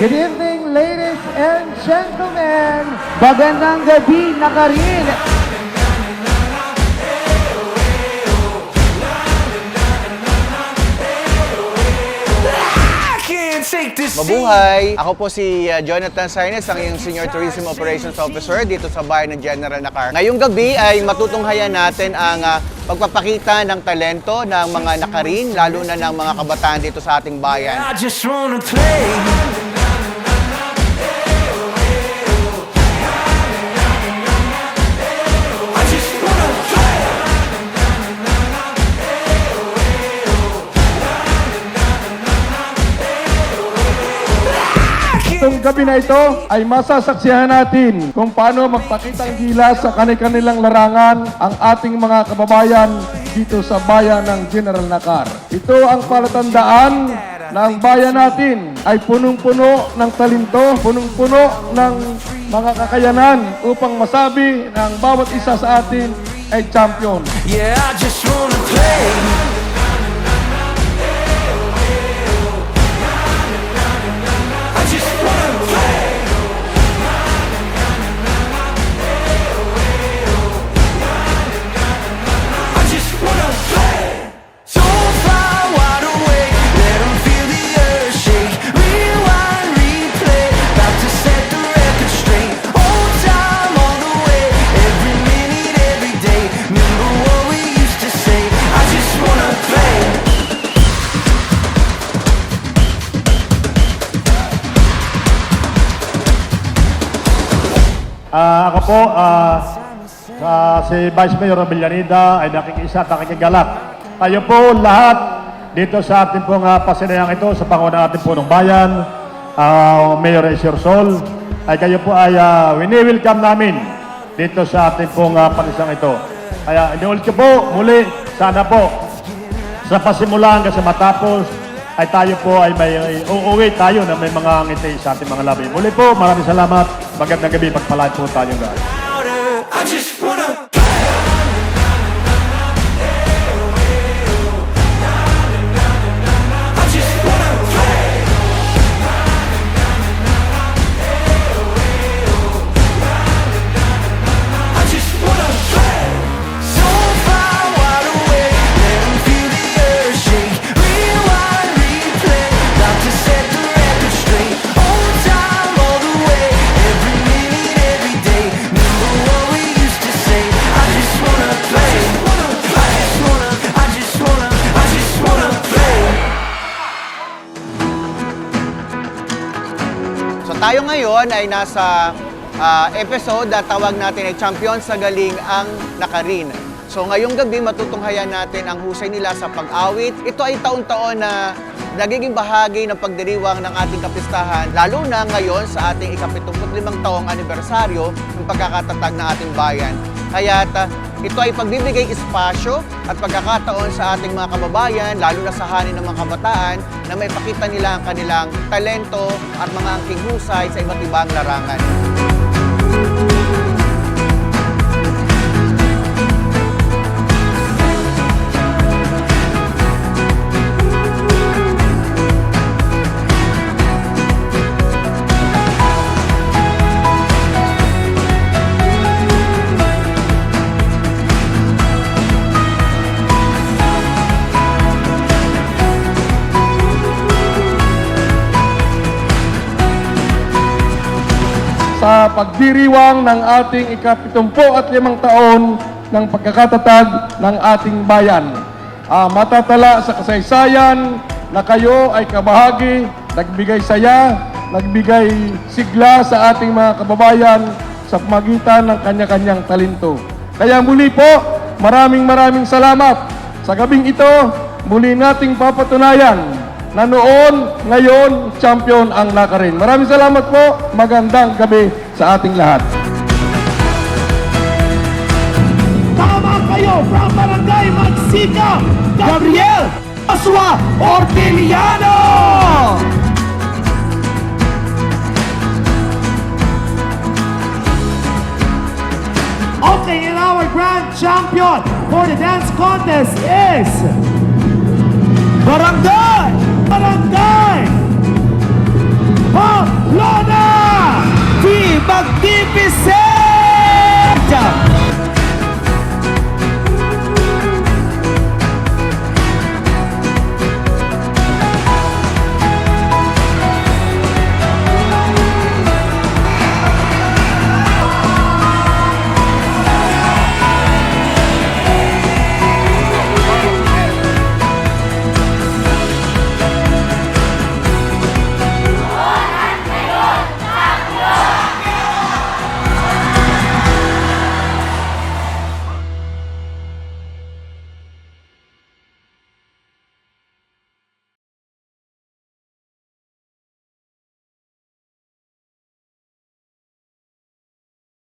Good evening, ladies and gentlemen. Magandang gabi, Nakarin! I can't take this Mabuhay! Ako po si uh, Jonathan Sarnes, ang iyong Senior Tourism Operations Officer dito sa bayan ng General Nakar. Ngayong gabi ay matutunghayan natin ang uh, pagpapakita ng talento ng mga Nakarin, lalo na ng mga kabataan dito sa ating bayan. I just wanna play. Itong gabi na ito ay masasaksihan natin kung paano magpakitang gilas sa kanilang larangan ang ating mga kababayan dito sa bayan ng General Nakar. Ito ang palatandaan na ang bayan natin ay punong-puno ng talento, punong-puno ng mga kakayanan upang masabi na ang bawat isa sa atin ay champion. Yeah, I just wanna play. Ah, ako po, ah, sa- si Vice Mayor Villanida ay nakikisa at nakikigalak. Tayo po lahat dito sa ating pong uh, pasinayang ito sa Pangunan natin po ng bayan, ah, Mayor Esir Sol, ay kayo po ay uh, wini-welcome namin dito sa ating pong uh, panisang ito. Kaya inuulit ko po muli, sana po sa pasimulan kasi matapos ay tayo po ay may ay, uuwi tayo na may mga ngiti sa ating mga labi. Muli po, maraming salamat. Magandang gabi, pagpalaan po tayo guys. Tayo ngayon ay nasa ah, episode na tawag natin ay Champion sa Galing ang Nakarin. So ngayong gabi matutunghayan natin ang husay nila sa pag-awit. Ito ay taon-taon na nagiging bahagi ng pagdiriwang ng ating kapistahan, lalo na ngayon sa ating ika-75 taong anibersaryo ng pagkakatatag ng ating bayan. Kaya ito ay pagbibigay espasyo at pagkakataon sa ating mga kababayan, lalo na sa hanin ng mga kabataan, na may pakita nila ang kanilang talento at mga angking husay sa iba't ibang larangan. Sa pagdiriwang ng ating ikapitumpo at limang taon ng pagkakatatag ng ating bayan. Ah, matatala sa kasaysayan na kayo ay kabahagi, nagbigay saya, nagbigay sigla sa ating mga kababayan sa pamagitan ng kanya-kanyang talento. Kaya muli po, maraming maraming salamat. Sa gabing ito, muli nating papatunayan na noon, ngayon, champion ang Nakarin. Maraming salamat po. Magandang gabi sa ating lahat. Tama kayo from Barangay Magsika, Gabriel Aswa Orteliano! Okay, and our grand champion for the dance contest is Barangay